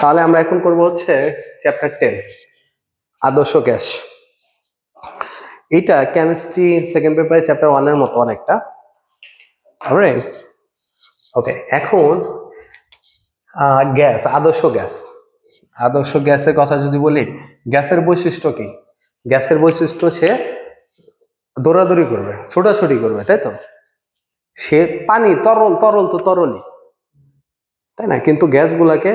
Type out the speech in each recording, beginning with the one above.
তাহলে আমরা এখন করব হচ্ছে চ্যাপ্টার টেন আদর্শ গ্যাস। এটা কেমিস্ট্রি সেকেন্ড পেপারে চ্যাপ্টার ওয়ানের মতো অনেকটা। ওকে এখন গ্যাস, আদর্শ গ্যাস। আদর্শ গ্যাসের কথা যদি বলি, গ্যাসের বৈশিষ্ট্য কি? গ্যাসের বৈশিষ্ট্য সে দৌড়াদৌড়ি করবে, ছোটাছুটি করবে, তাই তো? সে পানি তরল তরল তো তরলই। তাই না? কিন্তু গ্যাসগুলোকে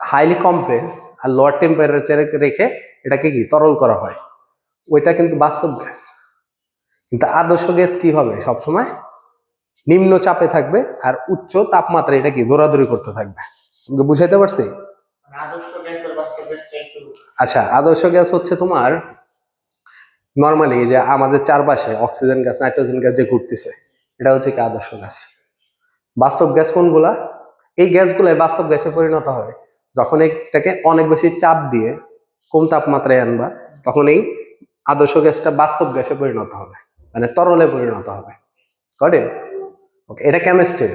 হাইলি কম্প্রেস আর লোয়ার টেম্পারেচারে রেখে এটাকে কি? তরল করা হয়। ওইটা কিন্তু বাস্তব গ্যাস। কিন্তু আদর্শ গ্যাস কি হবে? সবসময় নিম্ন চাপে থাকবে আর উচ্চ তাপমাত্রা এটা কি? দৌড়াদৌড়ি করতে থাকবে। বুঝাইতে পারছি? মানে আচ্ছা আদর্শ গ্যাস হচ্ছে তোমার নর্মালি যে আমাদের চারপাশে অক্সিজেন গ্যাস নাইট্রোজেন গ্যাস যে ঘুরতেছে এটা হচ্ছে কি আদর্শ গ্যাস? বাস্তব গ্যাস কোনগুলা? এই গ্যাসগুলাই বাস্তব গ্যাসে পরিণত হবে যখন এটাকে অনেক বেশি চাপ দিয়ে কম তাপমাত্রায় আনবা, তখন এই আদর্শ গ্যাসটা বাস্তব গ্যাসে পরিণত হবে মানে তরলে পরিণত হবে। গট ওকে এটা কেমিস্ট্রি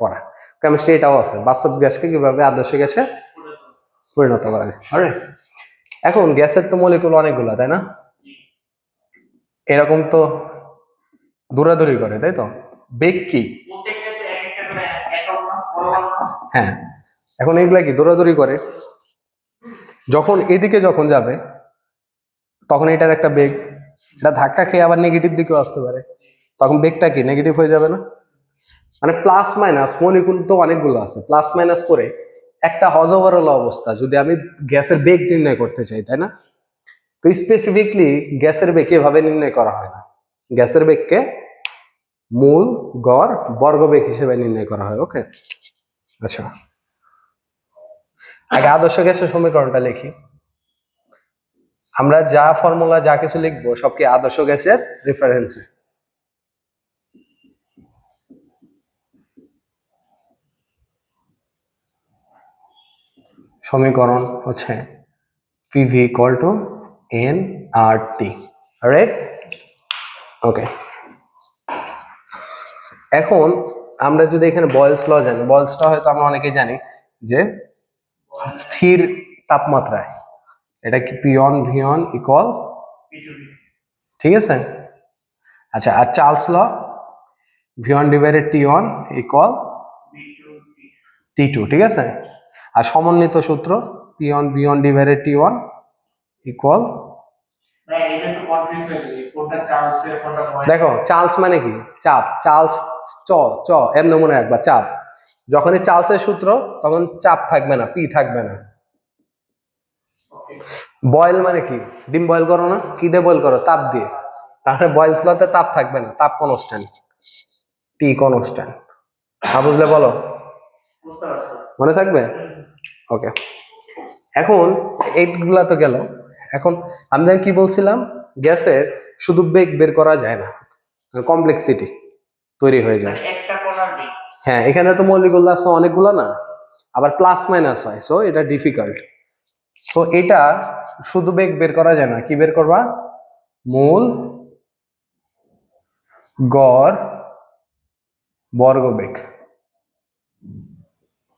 পড়া। কেমিস্ট্রি এটাও আছে, বাস্তব গ্যাসকে কীভাবে আদর্শ গ্যাসে পরিণত করা যায়? এখন গ্যাসের তো মলিকুল অনেকগুলো, তাই না? এরকম তো দৌড়াদৌড়ি করে, তাই তো? বেগ কি? হ্যাঁ এখন এগুলা কি দৌড়াদৌড়ি করে? যখন এদিকে যখন যাবে, তখন এটার একটা বেগ, এটা ধাক্কা খেয়ে আবার নেগেটিভ দিকেও আসতে পারে। তখন বেগটা কি নেগেটিভ হয়ে যাবে না? মানে প্লাস মাইনাস মলিকুল তো অনেকগুলো আছে। প্লাস মাইনাস করে একটা হজবরল অবস্থা, যদি আমি গ্যাসের বেগ নির্ণয় করতে চাই, তাই না? তো স্পেসিফিকলি গ্যাসের বেগ এভাবে নির্ণয় করা হয় না। গ্যাসের বেগকে মূল গড় বর্গবেগ হিসেবে নির্ণয় করা হয় ওকে আচ্ছা। আগে আদর্শ গ্যাসের সমীকরণটা লিখি। আমরা যা ফর্মুলা যা কিছু লিখব, সব কি আদর্শ গ্যাসের রেফারেন্সে সমীকরণ হচ্ছে PV equal to N R T right okay এখন আমরা যদি এখানে বয়েলস ল জানি বয়েলসটা হয়তো আমরা অনেকেই জানি যে স্থির তাপমাত্রায়, এটা কি পিয়ন ভিয়ন পিটুপি ঠিক আছে? আচ্ছা আর Charles law ভিয়ন divided T one equal T two ঠিক আছে? আর সমন্বিত সূত্র পিয়ন বিয়ন ডিভাইডেড টি ওয়ান ইকুয়াল দেখো চার্লস মানে কি? চাপ। চার্লস চ চ এর নমুনা একবার চাপ। যখনই চার্লসের সূত্র তখন চাপ থাকবে না পি থাকবে না। বয়েল মানে কি? ডিম বয়েল করো না? কি দিয়ে বয়েল করো? তাপ দিয়ে। তাহলে বয়েল স্লতে তাপ থাকবে না তাপ কনস্ট্যান্ট টি কনস্ট্যান্ট না বুঝলে বলো? মনে থাকবে? ওকে এখন এইগুলা তো গেল। এখন আমি যেন কি বলছিলাম? গ্যাসের শুধু বেগ বের করা যায় না কমপ্লেক্সিটি তৈরি হয়ে যায়। মানে হ্যাঁ এখানে তো মৌলিকগুলো আছে অনেকগুলো না আবার প্লাস মাইনাস হয় সো এটা ডিফিকাল্ট সো এটা শুধু বেগ বের করা যায় না কি বের করবা? মূল গড় বর্গবেগ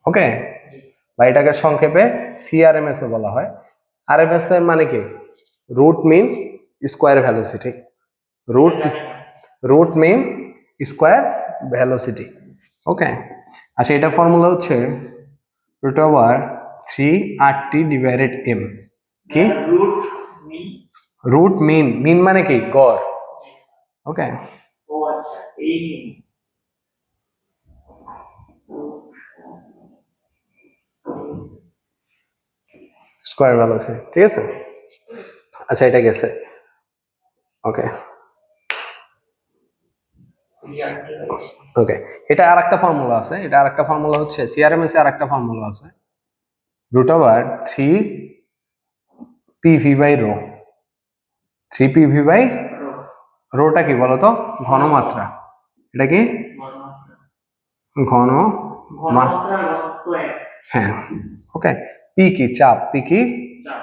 ওকে বা এটাকে সংক্ষেপে সিআরএমএস বলা হয়। আরএমএস এর মানে কি? Root mean square velocity root root mean square velocity okay আচ্ছা এটা ফর্মুলা হচ্ছে root over three R T divided M কি? রুট মিন মিন মানে কি? গড়. ওকে স্কোয়ার ভ্যালোসিটি ঠিক আছে? আচ্ছা এটা গেছে। ওকে ওকে এটা আর একটা ফর্মুলা আছে। এটা আর একটা ফর্মুলা হচ্ছে সিআরএমএস আর একটা ফর্মুলা আছে। Root over three PV by rho three PV by rota কি বলতো? ঘনমাত্রা। এটা কি? ঘন হ্যাঁ। ওকে পি কি? চাপ। পি কি? চাপ।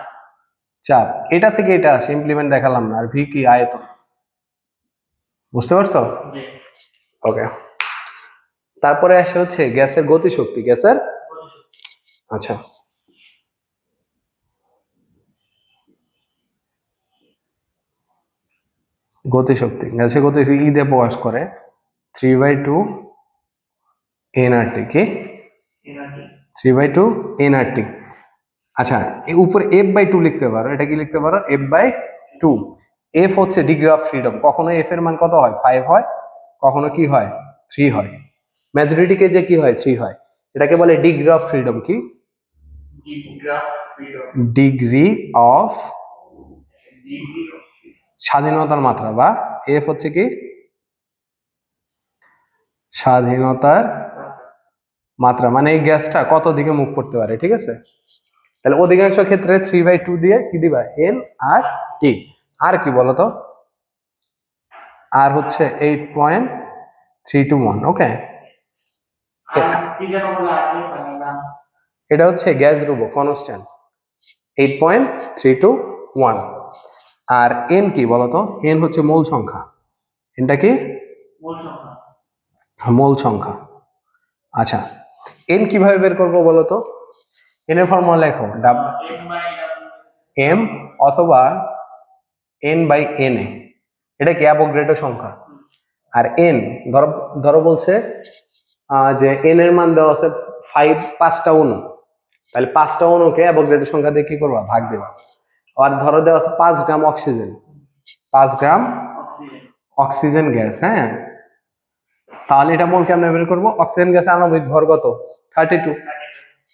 চাপ। এটা থেকে এটা আসে ইমপ্লিমেন্ট দেখালাম না আর ভি কি আয়তন? বুঝতে পারছ? ওকে তারপরে আসে হচ্ছে গ্যাসের গতিশক্তি গ্যাসের? আচ্ছা। গতিশক্তি গ্যাসের গতিশক্তি ই দিয়ে প্রকাশ করে। থ্রি বাই টু এনআরটি কি? থ্রি বাই টু এনআরটি আচ্ছা উপরে এফ বাই টু লিখতে পারো। এটা কি লিখতে পারো? এফ বাই টু এফ হচ্ছে ডিগ্রি অফ ফ্রিডম কখনো এফ এর মান কত হয়? ফাইভ হয়। কখনো কি হয়? থ্রি হয়। মেজরিটিকে যে কি হয়? থ্রি হয়। এটাকে বলে ডিগ্রি অফ ফ্রিডম কি? ডিগ্রি অফ স্বাধীনতার মাত্রা বা এফ হচ্ছে কি? স্বাধীনতার মাত্রা। মানে এই গ্যাসটা কত দিকে মুখ করতে পারে? ঠিক আছে? তাহলে অধিকাংশ ক্ষেত্রে থ্রি বাই টু দিয়ে কি দিবা? এন আর টি আর কি বলতো? আর হচ্ছে eight point three two one okay এটা হচ্ছে gas রুবো constant eight point three two one আর এন কি বলতো? এন হচ্ছে মূল সংখ্যা। এনটা কি? মূল সংখ্যা। আচ্ছা এন কীভাবে বের করব বলতো? এন এর ফর্মুলা লেখো, ডাব এম অথবা এন বাই এন এ। এটা কি অ্যাপোগ্রেটের সংখ্যা? আর এন ধরো ধরো বলছে যে এন এর মান দেওয়া আছে ফাইভ পাঁচটা অনু তাহলে পাঁচটা অনুকে অ্যাপোগ্রেটের সংখ্যা দিয়ে কি করবা? ভাগ দেবা। আর ধরো দেওয়া আছে পাঁচ গ্রাম অক্সিজেন। পাঁচ গ্রাম অক্সিজেন অক্সিজেন গ্যাস হ্যাঁ? তাহলে এটা মোল কেমনে বের করব? অক্সিজেন গ্যাস আণবিক ভর কত? থার্টি টু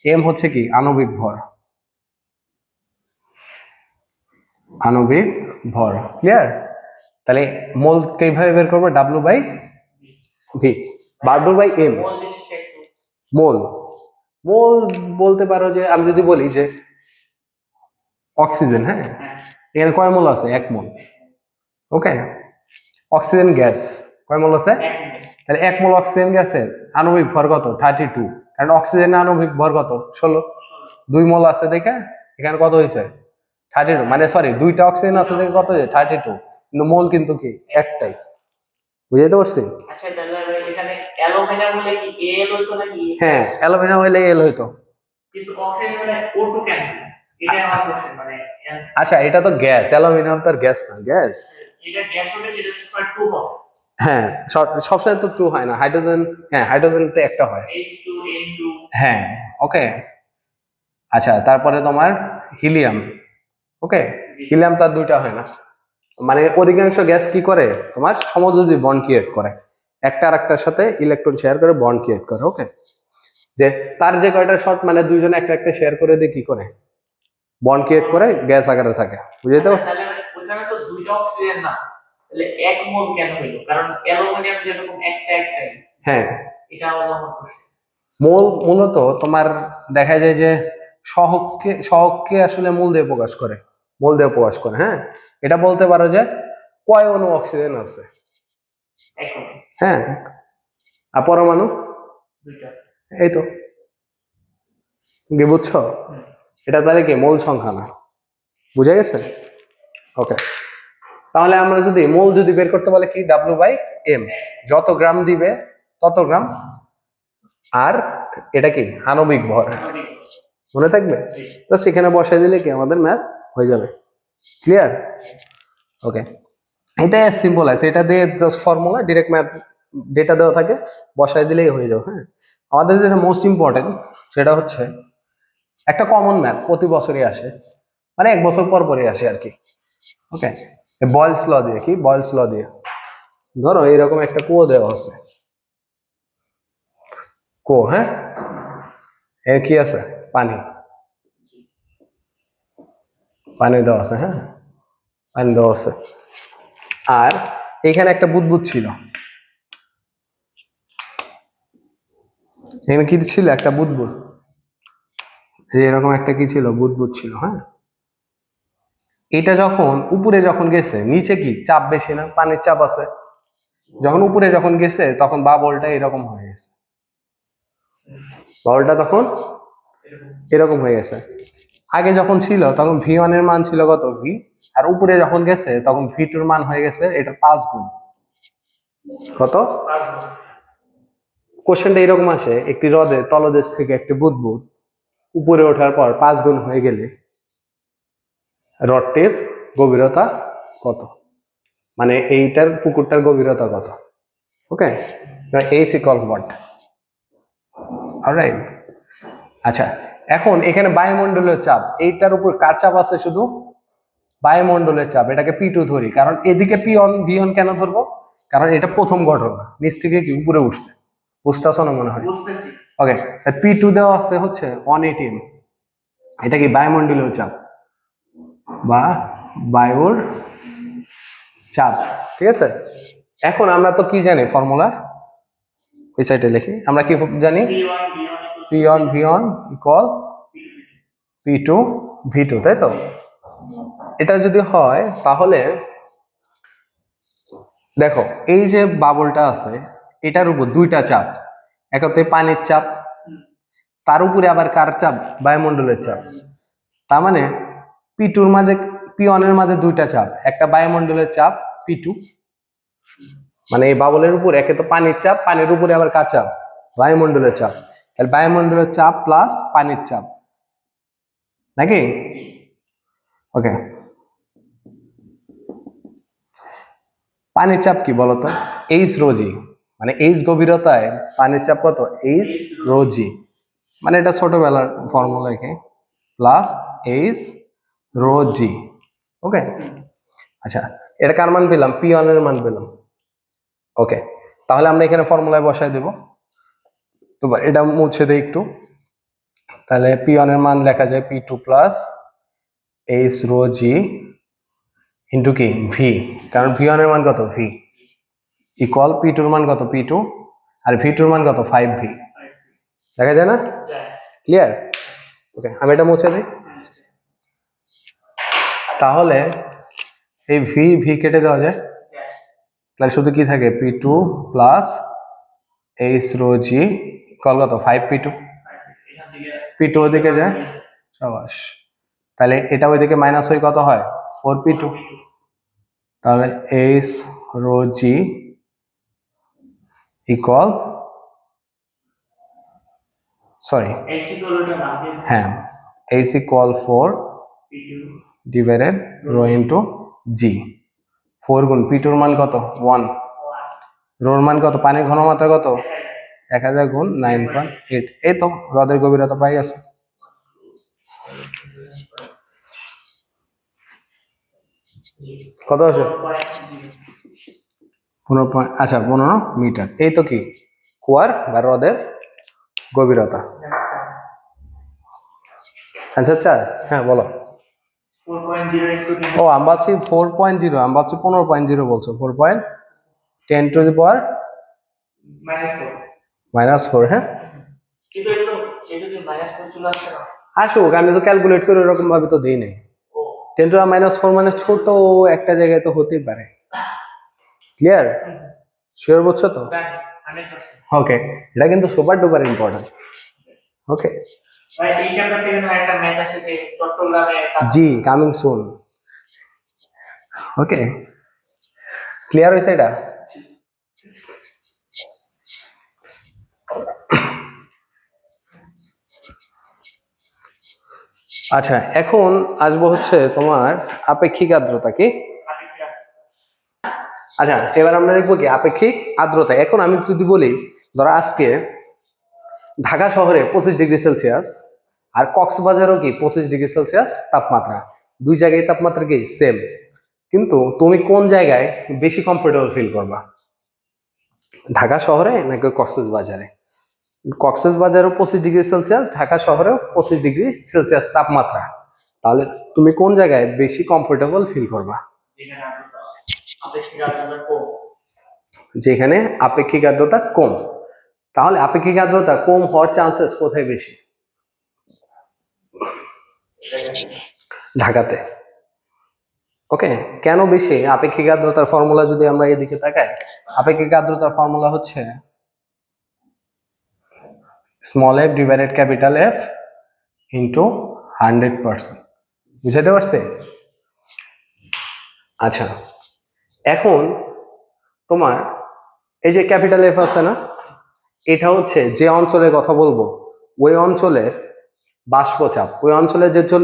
এম হচ্ছে কি? আণবিক ভর। আণবিক ভর। ক্লিয়ার তাহলে মোল কীভাবে বের করব? W by V W by M মূল। মোল বলতে পারো যে আমি যদি বলি যে অক্সিজেন হ্যাঁ? হ্যাঁ এখানে কয় মোল আছে? এক মোল। Okay oxygen gas. কয় মোল আছে? তাহলে এক মোল অক্সিজেন গ্যাসের আণবিক ভর কত? থার্টি টু কারণ অক্সিজেনের আণবিক ভর কত? ষোলো। দুই মোল আছে দেখে? এখানে কত হয়েছে? থার্টি টু মানে সরি দুইটা অক্সিজেন আছে দেখে কত হয়েছে? থার্টি টু কিন্তু মোল কিন্তু কি? একটাই। বুঝাইতে পারছি? আচ্ছা হ্যাঁ অ্যালুমিনিয়াম হইলে এল হইতো। অক্সিজেন কোশ্চেন মানে আচ্ছা এটা তো গ্যাস। অ্যালুমিনিয়াম তো আর গ্যাস না। গ্যাস? হ্যাঁ সব- সবসময় তো ট্রু হয় না। হাইড্রোজেন হ্যাঁ হাইড্রোজেন তো একটা হয়। হ্যাঁ ওকে আচ্ছা তারপরে তোমার হিলিয়াম ওকে হিলিয়াম তার দুইটা হয় না। মানে অধিকাংশ গ্যাস কি করে? তোমার সমযোজী বন্ড ক্রিয়েট করে। একটা আর একটার সাথে ইলেকট্রন শেয়ার করে বন্ড ক্রিয়েট করে ওকে যে তার যে কয়টা শর্ট মানে দুইজন একটা একটা শেয়ার করে দিয়ে কি করে? বন্ড ক্রিয়েট করে গ্যাস আকারে থাকে। বুঝতে তো ওখানে তো দুইটা অক্সিজেন না। তাহলে এক মোল কেন হইল? কারণ অ্যালুমিনিয়াম যেরকম একটা একটাই হ্যাঁ। এটা হলো আমার কোশ্চেন মূল মূলত তোমার দেখা যায় যে সহককে সহককে আসলে মূল দিয়ে প্রকাশ করে মূল দিয়ে প্রকাশ করে হ্যাঁ? এটা বলতে পারো যে কয় অণু অক্সিজেন আছে? হ্যাঁ। আর পরমাণু? এই তো। বুঝছ? এটা তাহলে কি? মূল সংখ্যা না। বুঝে গেছে? ওকে তাহলে আমরা যদি মোল যদি বের করতে বলে কি? ডাব্লিউ বাই এম যত গ্রাম দিবে, তত গ্রাম। আর এটা কি? আণবিক ভর। মনে থাকবে? তো সেখানে বসাই দিলে কি? আমাদের ম্যাথ হয়ে যাবে। ক্লিয়ার ওকে এটা সিম্পল আছে এটা দিয়ে just formula direct math data দেওয়া থাকে, বসাই দিলেই হয়ে যাবে হ্যাঁ? আমাদের যেটা মোস্ট ইম্পর্টেন্ট সেটা হচ্ছে একটা কমন ম্যাথ প্রতি বছরই আসে। মানে এক বছর পর পরই আসে আর কি। ওকে বয়েলস ল দিয়ে, কি? বয়েলস ল দিয়ে। ধরো এরকম একটা কুয়ো দেওয়া আছে। কুয়ো হ্যাঁ? এর কি আছে? পানি। পানি দেওয়া আছে হ্যাঁ? পানি দেওয়া আছে। আর এখানে একটা বুদবুদ ছিল। এখানে কি ছিল? একটা বুদবুদ। এরকম একটা কি ছিল? বুদবুদ ছিল হ্যাঁ? এটা যখন উপরে যখন গেছে, নিচে কি? চাপ বেশি না? পানির চাপ আছে? যখন উপরে যখন গেছে, তখন বাবলটা এরকম হয়ে গেছে। বাবলটা তখন এরকম হয়ে গেছে। আগে যখন ছিল, তখন ভি এর মান ছিল কত? ভি আর উপরে যখন গেছে, তখন ভি টুর মান হয়ে গেছে, এটা পাঁচ গুণ। কত? কোশ্চেনটা এরকম আসে, একটি হ্রদে, তলদেশ থেকে একটি বুদবুদ, উপরে ওঠার পর পাঁচ গুণ হয়ে গেলে রডটির গভীরতা কত? মানে এইটার পুকুরটার গভীরতা কত? ওকে এই সিকল ওয়াট অলরাইট আচ্ছা এখন এখানে বায়ুমণ্ডলীয় চাপ এইটার উপর কার চাপ আছে শুধু? বায়ুমণ্ডলের চাপ এটাকে পি টু ধরি কারণ এদিকে পি অন ভি অন কেন ধরবো? কারণ এটা প্রথম ঘটনা নিচ থেকে কি উপরে উঠছে? বুঝতে পারছ না মনে হয়? ওকে পি টু দেওয়া আছে হচ্ছে ওয়ান এটিএম এটা কি বায়ুমণ্ডলীয় চাপ? বা বায়ুর চাপ ঠিক আছে? এখন আমরা তো কি জানি ফর্মুলা ওই সাইডে লিখি। আমরা কি জানি? V one V one P equal P two V two তাই তো? এটা যদি হয়, তাহলে দেখো, এই যে বাবলটা আছে, এটার উপর দুইটা চাপ। এক হচ্ছে পানির চাপ, তার উপরে আবার কার চাপ? বায়ুমণ্ডলের চাপ। তার মানে পি টুর মাঝে পি ওয়ানের মাঝে দুইটা চাপ। একটা বায়ুমণ্ডলের চাপ পি টু মানে এই বাবলের উপর, একে তো পানির চাপ, পানির উপরে আবার কার চাপ? বায়ুমণ্ডলের চাপ। তাহলে বায়ুমণ্ডলের চাপ প্লাস পানির চাপ। নাকি? ওকে পানির চাপ কি বলতো? H rho g. মানে এইচ গভীরতায় পানির চাপ কত? H rho g. মানে এটা ছোটবেলার ফর্মুলা একে প্লাস এইচ রোজি। ওকে? আচ্ছা এটা কার মান পেলাম? পি ওয়ানের মান পেলাম। ওকে তাহলে আমরা এখানে ফর্মুলায় বসাই দেব। তো এটা মুছে দেই একটু। তাহলে পি ওয়ানের মান লেখা যায় P two plus H rho G into কি? ভি। কারণ ভি ওয়ানের মান কত? ভি। ইকুয়াল পি টুর মান কত? P two. আর ভি টুর মান কত? Five V. দেখা যায় না? ক্লিয়ার? ওকে আমি এটা মুছে দিই। তাহলে এই ভি ভি কেটে দেওয়া যায়। তাহলে শুধু কি থাকে? P two plus H rho G call কত five P two P two ওদিকে যায়। সাবাস। তাহলে এটা ওইদিকে মাইনাস হয়ে কত হয়? ফোর পি টু তাহলে H rho G equal sorry হ্যাঁ H equal four divided rho into G four গুণ পি টুর মান কত? ওয়ান রোর মান কত? পানির ঘনমাত্রা কত? এক হাজার গুণ নাইন পয়েন্ট এইট এই তো, হ্রদের গভীরতা পাই গেছে। কত আছে পনেরো পয়েন্ট আচ্ছা পনেরো মিটার। এই তো কি? কুয়ার বা হ্রদের গভীরতা। আচ্ছা আচ্ছা হ্যাঁ বলো ফোর পয়েন্ট জিরো ইন্টু ও আমি ভাবছি ফোর পয়েন্ট জিরো আমি ভাবছি পনেরো পয়েন্ট জিরো বলছো four point ten to the power minus four হ্যাঁ? আসুক আমি তো ক্যালকুলেট করে ওরকম ভাবে তো দিই নাই। টেন টু মাইনাস ফোর মানে ছোট একটা জায়গায় তো হতেই পারে। ক্লিয়ার শিওর বুঝছ তো? ওকে এটা কিন্তু সুপার ডুপার ইম্পর্টেন্ট ওকে জি কামিং সুন ওকে ক্লিয়ার হয়েছে এটা? আচ্ছা এখন আসব হচ্ছে তোমার আপেক্ষিক আর্দ্রতা কি? আচ্ছা এবার আমরা দেখব কি আপেক্ষিক আর্দ্রতা। এখন আমি যদি বলি, ধরো আজকে ঢাকা শহরে পঁচিশ ডিগ্রি সেলসিয়াস আর কক্সবাজারও কি পঁচিশ ডিগ্রি সেলসিয়াস তাপমাত্রা? দুই জায়গায় তাপমাত্রা কি সেম কিন্তু তুমি কোন জায়গায় বেশি কমফোর্টেবল ফিল করবা? ঢাকা শহরে নাকি কক্সেস বাজারে কক্সেস বাজারেও পঁচিশ ডিগ্রি সেলসিয়াস, ঢাকা শহরেও পঁচিশ ডিগ্রি সেলসিয়াস তাপমাত্রা। তাহলে তুমি কোন জায়গায় বেশি কমফোর্টেবল ফিল করবা? যেখানে আপেক্ষিক আর্দ্রতা কম। তাহলে আপেক্ষিক আর্দ্রতা কম হওয়ার চান্সেস কোথায় বেশি? ঢাকাতে। ওকে কেন বেশি? আপেক্ষিক আর্দ্রতার ফর্মুলা যদি আমরা এদিকে তাকাই, আপেক্ষিক আর্দ্রতার ফর্মুলা হচ্ছে small F divided capital F into hundred percent বুঝাতে পারছে? আচ্ছা এখন তোমার এই যে ক্যাপিটাল এফ আছে না, এটা হচ্ছে যে অঞ্চলের কথা বলব, ওই অঞ্চলের বাষ্পচাপ। ওই অঞ্চলে যে জল,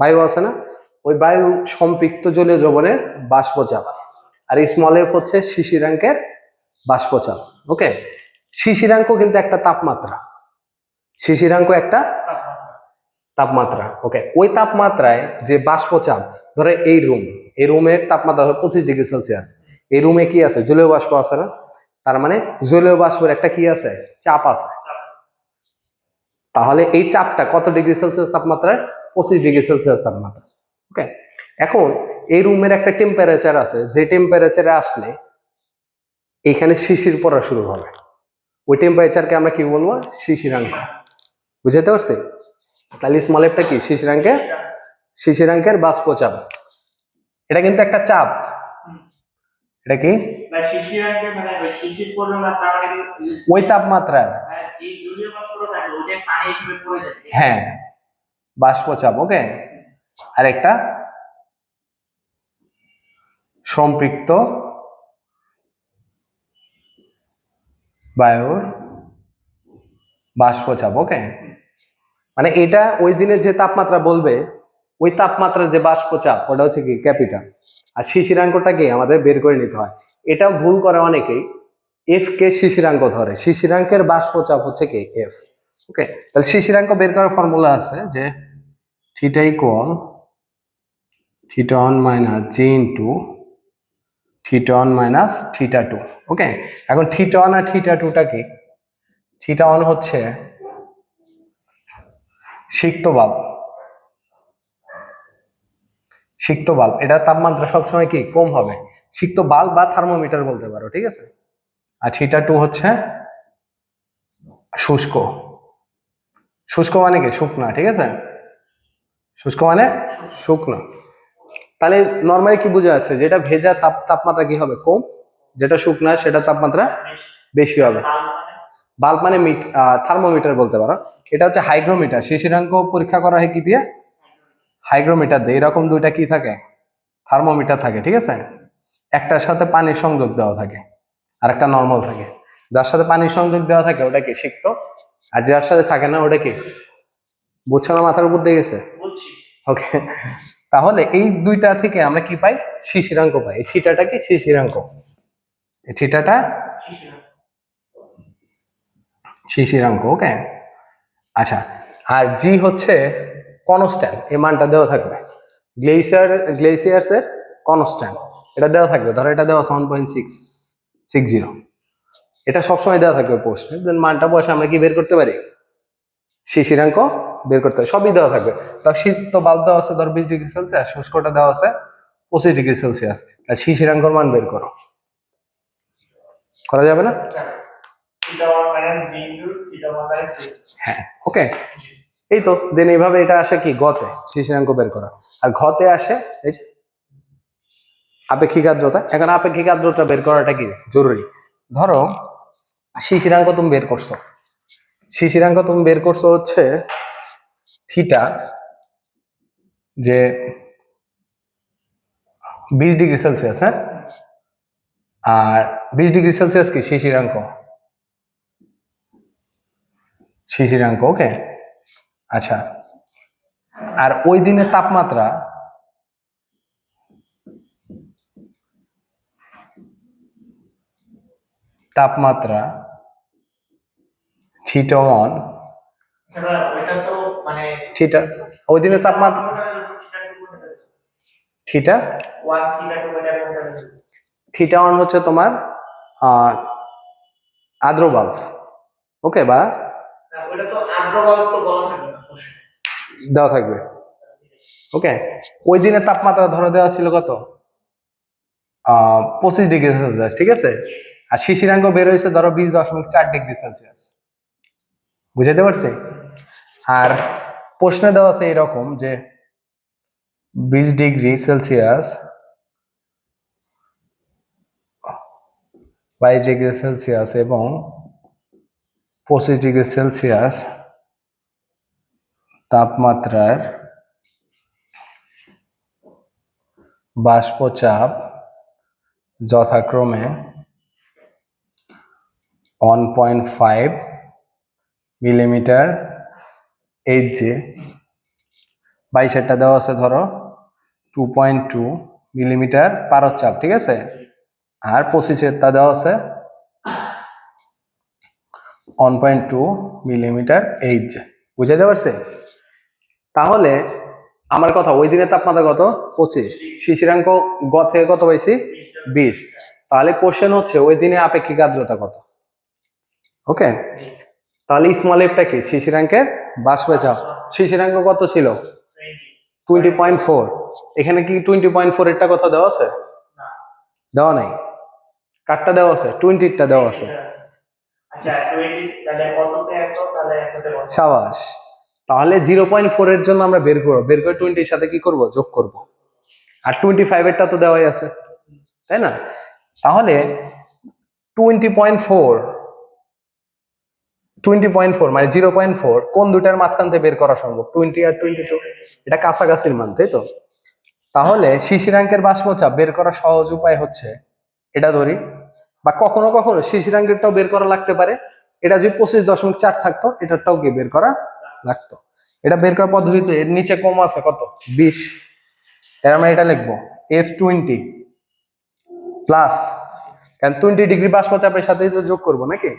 বায়ু আছে না, ওই বায়ু সম্পৃক্ত জলীয় দ্রবণের বাষ্পচাপ। আর স্মল এফ হচ্ছে শিশিরাঙ্কের বাষ্পচাপ ওকে শিশিরাঙ্ক কিন্তু একটা তাপমাত্রা। শিশিরাঙ্ক একটা তাপমাত্রা ওকে ওই তাপমাত্রায় যে বাষ্পচাপ, ধরে এই রুম এই রুমের তাপমাত্রা পঁচিশ ডিগ্রি সেলসিয়াস। এই রুমে কি আছে? জলীয় বাষ্প আছে না? তার মানে জলীয় বাষ্পের একটা কি আছে? চাপ আছে। তাহলে এই চাপটা কত ডিগ্রি সেলসিয়াস তাপমাত্রায়? পঁচিশ ডিগ্রি সেলসিয়াস তাপমাত্রা। ওকে এখন এই রুমের একটা টেম্পারেচার আছে, যে টেম্পারেচারে আসলে এখানে শিশির পড়া শুরু হবে। ওই টেম্পারেচারকে আমরা কি বলব? শিশিরাঙ্ক বুঝতে পারছি? তাহলে স্মল এফটা কি? শিশিরাঙ্কের শিশিরাঙ্কের বাষ্পচাপ। এটা কিন্তু একটা চাপ। এটা কি? মানে ওই তাপমাত্রার যে জলীয় বাষ্পটা থাকে ওটাই পানি হিসেবে পড়ে যায়। হ্যাঁ বাষ্পচাপ ওকে? আর একটা সম্পৃক্ত বায়ুর বাষ্পচাপ ওকে? মানে এটা ওই দিনে যে তাপমাত্রা বলবে ওই তাপমাত্রার যে বাষ্পচাপ ওটা হচ্ছে কি? ক্যাপিটাল। আর শিশিরাঙ্কটা কি? আমাদের বের করে নিতে হয়। এটা ভুল করে অনেকেই। এফ কে শিশিরাঙ্ক ধরে। শিশিরাঙ্কের বাষ্পচাপ হচ্ছে কে? এফ ওকে তাহলে শিশিরাঙ্ক বের করার ফর্মুলা আছে যে theta equal theta one minus G into theta one minus theta two okay এখন থিটা আর থিটা টুটা কি? থিটা ওয়ান হচ্ছে সিক্ত বাল্ব সিক্ত বাল্ব। এটা তাপমাত্রা সবসময় কি? কম হবে। সিক্ত বাল্ব বা থার্মোমিটার বলতে পারো, ঠিক আছে? আর থিটা টু হচ্ছে শুষ্ক। শুষ্ক মানে কি? শুকনা, ঠিক আছে? শুষ্ক মানে শুকনো। তাহলে নর্মালি কি বোঝা যাচ্ছে? যেটা ভেজা তাপ, তাপমাত্রা কি হবে? কম। যেটা শুকনা, সেটা তাপমাত্রা বেশি হবে। বাল্ব মানে মিট থার্মোমিটার বলতে পারো। এটা হচ্ছে হাইগ্রোমিটার শিশিরাঙ্ক পরীক্ষা করা হয় কি দিয়ে? হাইগ্রোমিটার দিয়ে এরকম দুইটা কি থাকে? থার্মোমিটার থাকে ঠিক আছে? একটার সাথে পানির সংযোগ দেওয়া থাকে আর একটা নর্মাল থাকে। যার সাথে পানির সংযোগ দেওয়া থাকে ওটা কি সিক্ত? আর যার সাথে থাকে না ওটা কি? বুঝছ না মাথার উপর দিয়ে গেছে? ওকে তাহলে এই দুইটা থেকে আমরা কি পাই? শিশিরাঙ্ক পাই। এই থিটাটা কি? শিশিরাঙ্ক। এই থিটাটা শিশির শিশিরাঙ্ক ওকে আচ্ছা আর জি হচ্ছে কনস্ট্যান্ট এই মানটা দেওয়া থাকবে। গ্লেসিয়ার গ্লেসিয়ার্স এর কনস্ট্যান্ট এটা দেওয়া থাকবে। ধরো এটা দেওয়া seven point six six zero এটা সবসময় দেওয়া থাকবে পোস্টে দেন মানটা বসে আমরা কি বের করতে পারি? শিশিরাঙ্ক বের করতে পারি। সবই দেওয়া থাকবে। তা শীত তো বাল্ব দেওয়া আছে ধর বিশ ডিগ্রি সেলসিয়াস শুষ্কটা দেওয়া আছে পঁচিশ ডিগ্রি সেলসিয়াস। তাহলে শিশিরাঙ্কর মান বের করো। করা যাবে না? হ্যাঁ ওকে এই তো দেন এইভাবে এটা আসে কি? গতে শিশিরাঙ্ক বের করা। আর ঘতে আসে, এই যে, আপেক্ষিক আর্দ্রতা। এখন আপেক্ষিক আর্দ্রতা বের করাটা কি? জরুরি। ধরো শিশিরাঙ্ক তুমি বের করছ। শিশিরাঙ্ক তুমি বের করছ হচ্ছে থিটা, যে বিশ ডিগ্রি সেলসিয়াস হ্যাঁ? আর বিশ ডিগ্রি সেলসিয়াস কি? শিশিরাঙ্ক শিশিরাঙ্ক ওকে আচ্ছা। আর ওই দিনের তাপমাত্রা? তাপমাত্রা মানে থিটা ওই দিনের তাপমাত্রা থিটা থিটা ওয়ান হচ্ছে তোমার আর্দ্র বাল্ব। ওকে, বা? ওটা তো তো বলা। দেওয়া থাকবে। ওকে ওই দিনের তাপমাত্রা ধরে দেওয়া ছিল কত? পঁচিশ ডিগ্রি সেলসিয়াস, ঠিক আছে? আর শিশিরাঙ্গ বের হয়েছে ধরো বিশ দশমিক চার ডিগ্রি সেলসিয়াস। বুঝাতে পারছি? আর প্রশ্নে দেওয়া আছে এরকম যে বিশ ডিগ্রি সেলসিয়াস বাইশ ডিগ্রি সেলসিয়াস এবং পঁচিশ ডিগ্রি সেলসিয়াস তাপমাত্রার বাষ্পচাপ যথাক্রমে one point five millimetre eight যে বাইশেরটা দেওয়া আছে, ধরো টু পয়েন্ট টু মিলিমিটার পারদ চাপ ঠিক আছে? আর পঁচিশেরটা দেওয়া আছে one point two millimetre eight যে। বুঝাইতে পারছে? তাহলে আমার কথা ওই দিনের তাপমাত্রা কত? পঁচিশ। শিশিরাঙ্ক গ থেকে কত পাইছি? বিশ। তাহলে কোশ্চেন হচ্ছে ওই দিনে আপেক্ষিক আর্দ্রতা কত? ওকে? তাহলে স্মল এফটা কি? শিশিরাঙ্কের বাষ্পে চাপ। শিশিরাঙ্ক কত ছিল? টোয়েন্টি পয়েন্ট ফোর এখানে কি টোয়েন্টি পয়েন্ট ফোর এরটা কথা দেওয়া আছে? দেওয়া নাই। কারটা দেওয়া আছে? টোয়েন্টিটা দেওয়া আছে। আচ্ছা সাবাস। তাহলে জিরো পয়েন্ট ফোর এর জন্য আমরা বের করব। বের করে টোয়েন্টির সাথে কি করব? যোগ করব। আর টোয়েন্টি ফাইভ এরটা তো দেওয়াই আছে। তাই না? তাহলে twenty point four twenty point four মানে জিরো পয়েন্ট ফোর কোন দুটার মাঝখান থেকে বের করা সম্ভব? টোয়েন্টি আর টোয়েন্টি টু এটা কাছাকাছির মান, তাই তো? তাহলে শিশিরাঙ্কের বাষ্পচাপ বের করার সহজ উপায় হচ্ছে, এটা ধরি। বা কখনো কখনো শিশিরাঙ্কেরটাও বের করা লাগতে পারে। এটা যদি পঁচিশ দশমিক চার থাকতো, এটারটাও কি বের করা লাগতো। এটা বের করার পদ্ধতি তো এর নিচে কম আছে কত? বিশ। এর আমরা এটা লিখব এফ টোয়েন্টি প্লাস কারণ টোয়েন্টি ডিগ্রি বাষ্পচাপের সাথে যোগ করব নাকি?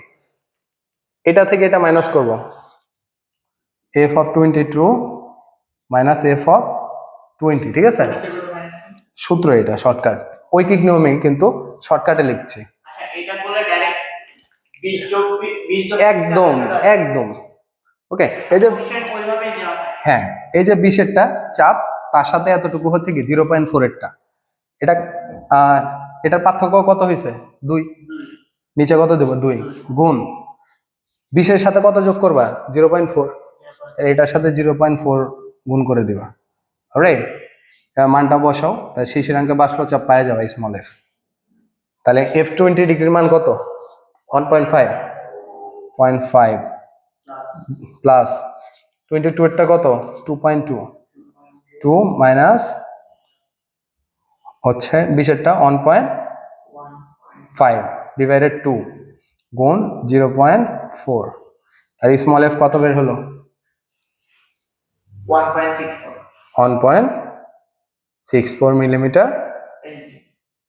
এটা থেকে এটা মাইনাস করব। F of twenty two minus F of twenty ঠিক আছে? সূত্র এটা শর্টকাট ঐকিক নিয়মেই কিন্তু শর্টকাটে লিখছি। আচ্ছা এটা বলে ডাইরেক্ট 20 যোগ 20 একদম একদম। ওকে এই যে হয়, এই যে বিশেরটা চাপ, তার সাথে এতটুকু হচ্ছে কি জিরো পয়েন্ট ফোর এরটা। এটা এটার পার্থক্য কত হয়েছে? দুই। নিচে কত দেবো? দুই। গুণ। বিশের সাথে কত যোগ করবা? জিরো পয়েন্ট ফোর এটার সাথে জিরো পয়েন্ট ফোর গুণ করে দিবা। রাইট মানটা বসাও। তাই শিশিরাঙ্কে বাষ্প চাপ পাওয়া যাবে স্মল এফ তাহলে এফ টোয়েন্টি ডিগ্রির মান কত? One point five point five plus twenty two এরটা কত? Two point two two minus হচ্ছে বিশেরটা one point five divided two গুণ জিরো পয়েন্ট ফোর আর স্মল এফ কত বের হলো? 1.64 one point six four millimetre.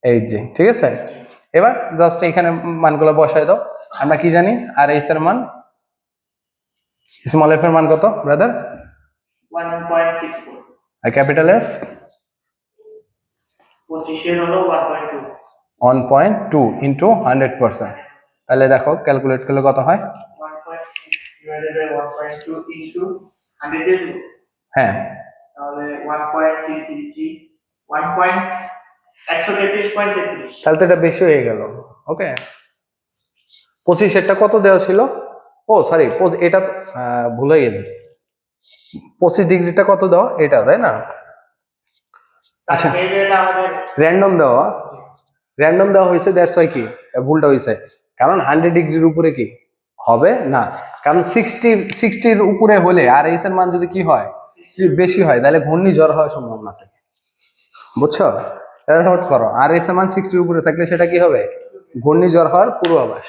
Eight জি ঠিক আছে? এবার জাস্ট এখানে মানগুলো বসায় দাও। আমরা কি জানি? আর এইচ এর মান স্মল এফ এর মান কত ব্রাদার 1.64 আর ক্যাপিটাল এফ পঁচিশের হলো 1.2 one point two into hundred percent তাহলে দেখো ক্যালকুলেট করলে কত হয়? 1.6 divided by 1.2 into 100 এর হ্যাঁ। তাহলে 1.333 1.133.33 তাহলে তো এটা বেশি হয়ে গেল। ওকে পঁচিশেরটা কত দেওয়া ছিল? ও সরি এটা আহ, ভুলে গেছি। পঁচিশ ডিগ্রিটা কত দেওয়া? এটা তাই না? আচ্ছা। র্যান্ডম দেওয়া। র্যান্ডম দেওয়া হয়েছে দ্যাটস ওয়াই কি? ভুলটা হয়েছে। কারণ হান্ড্রেড ডিগ্রির উপরে কি? হবে না। কারণ সিক্সটি সিক্সটির উপরে হলে আর এইচ এর মান যদি কি হয়? বেশি হয় তাহলে ঘূর্ণিঝড় হওয়ার সম্ভাবনা থাকে বুঝছ? নোট করো আর এইচ এর মান সিক্সটির উপরে থাকলে সেটা কি হবে? ঘূর্ণিঝড় হওয়ার পূর্বাভাস।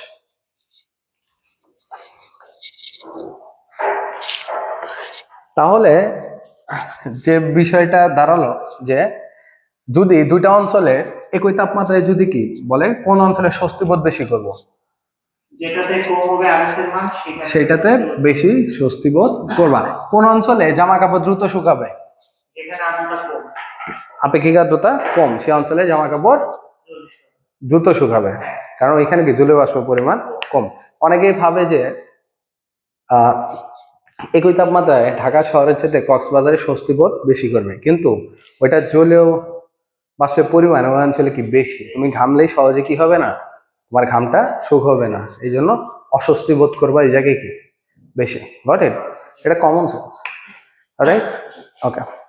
তাহলে যে বিষয়টা দাঁড়াল যে যদি দুইটা অঞ্চলে একই তাপমাত্রায় যদি কি বলে কোন অঞ্চলে স্বস্তিবোধ বেশি করব? সেটাতে বেশি স্বস্তিবোধ করবা। কোন অঞ্চলে জামা কাপড় দ্রুত শুকাবে? আপেক্ষিক আর্দ্রতা কম সে অঞ্চলে জামা কাপড় দ্রুত শুকাবে। কারণ এখানে কি জলীয় বাষ্প পরিমাণ কম। অনেকেই ভাবে যে আহ, একই তাপমাত্রায় ঢাকা শহরের চেয়ে কক্সবাজারে স্বস্তি বোধ বেশি করবে। কিন্তু ওইটা জ্বলেও বাষ্পের পরিমাণ ওই অঞ্চলে কি বেশি? তুমি ঘামলেই সহজে কি হবে না? তোমার ঘামটা সুখ হবে না। এই জন্য অস্বস্তি বোধ করবা এই জায়গায় কি? বেশি। গট এটা কমন সেন্স রাইট ওকে